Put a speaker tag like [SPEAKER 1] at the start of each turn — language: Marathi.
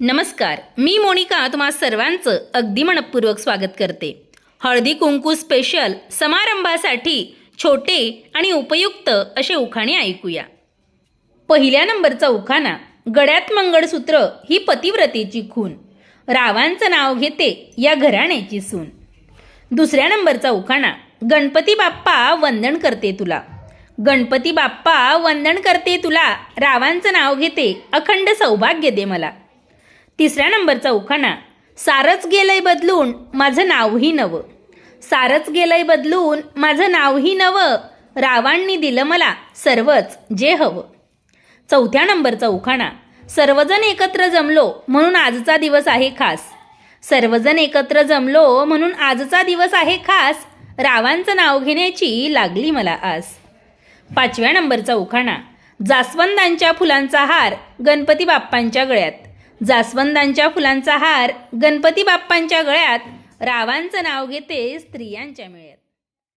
[SPEAKER 1] नमस्कार मी मोनिका तुम्हा सर्वांचं अगदी मनपूर्वक स्वागत करते. हळदी कुंकू स्पेशल समारंभासाठी छोटे आणि उपयुक्त असे उखाणे ऐकूया. पहिल्या नंबरचा उखाणा गड्यात मंगळसूत्र ही पतिव्रतेची खून. रावांचं नाव घेते या घराण्याची सून. दुसऱ्या नंबरचा उखाणा गणपती बाप्पा वंदन करते तुला. गणपती बाप्पा वंदन करते तुला रावांचं नाव घेते अखंड सौभाग्य दे मला. तिसऱ्या नंबरचा उखाणा. सारच गेलंय बदलून माझं नावही नवं. सारच गेलंय बदलून माझं नावही नवं. रावांनी दिलं मला सर्वच जे हवं. चौथ्या नंबरचा उखाणा. सर्वजण एकत्र जमलो म्हणून आजचा दिवस आहे खास. सर्वजण एकत्र जमलो म्हणून आजचा दिवस आहे खास. रावांचं नाव घेण्याची लागली मला आस. पाचव्या नंबरचा उखाणा. जास्वंदांच्या फुलांचा हार गणपती बाप्पांच्या गळ्यात. जास्वंदांच्या फुलांचा हार गणपती बाप्पांच्या गळ्यात रावांचं नाव घेते स्त्रियांच्या मेळ्यात.